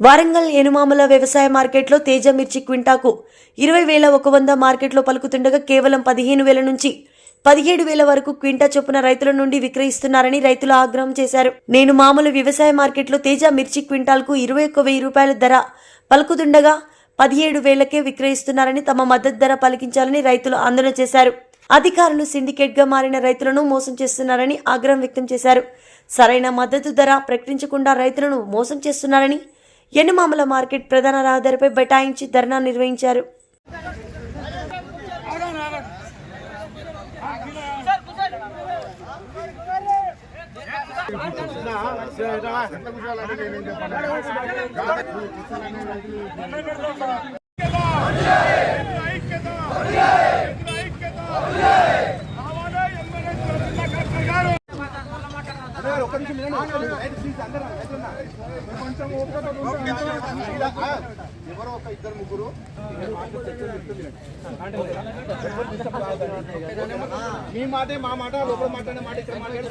వారంగల్ ఎనుమామల వ్యవసాయ మార్కెట్లో తేజ మిర్చి క్వింటాకు ఇరవై వేల ఒక వంద మార్కెట్లో పలుకుతుండగా కేవలం పదిహేను వేల నుంచి పదిహేడు వేల వరకు క్వింటా చొప్పున రైతుల నుండి విక్రయిస్తున్నారని రైతులు ఆగ్రహం చేశారు. నేను మామూలు వ్యవసాయ మార్కెట్లో తేజ మిర్చి క్వింటాల్కు ఇరవై ఒక్క వెయ్యి రూపాయల ధర పలుకుతుండగా పదిహేడు వేలకే విక్రయిస్తున్నారని తమ మద్దతు ధర పలికించాలని రైతులు ఆందోళన చేశారు. అధికారులు సిండికేట్గా మారిన రైతులను మోసం చేస్తున్నారని ఆగ్రహం వ్యక్తం చేశారు. సరైన మద్దతు ధర ప్రకటించకుండా రైతులను మోసం చేస్తున్నారని ఎన్నుమామల మార్కెట్ ప్రధాన రహదారిపై బైఠాయించి ధర్నా నిర్వహించారు. ఎవరో ఒక ఇద్దరు ముగ్గురు మీ మాటే మా మాట లోపల మాట్లాడే మాట ఇక్కడ మాట్లాడే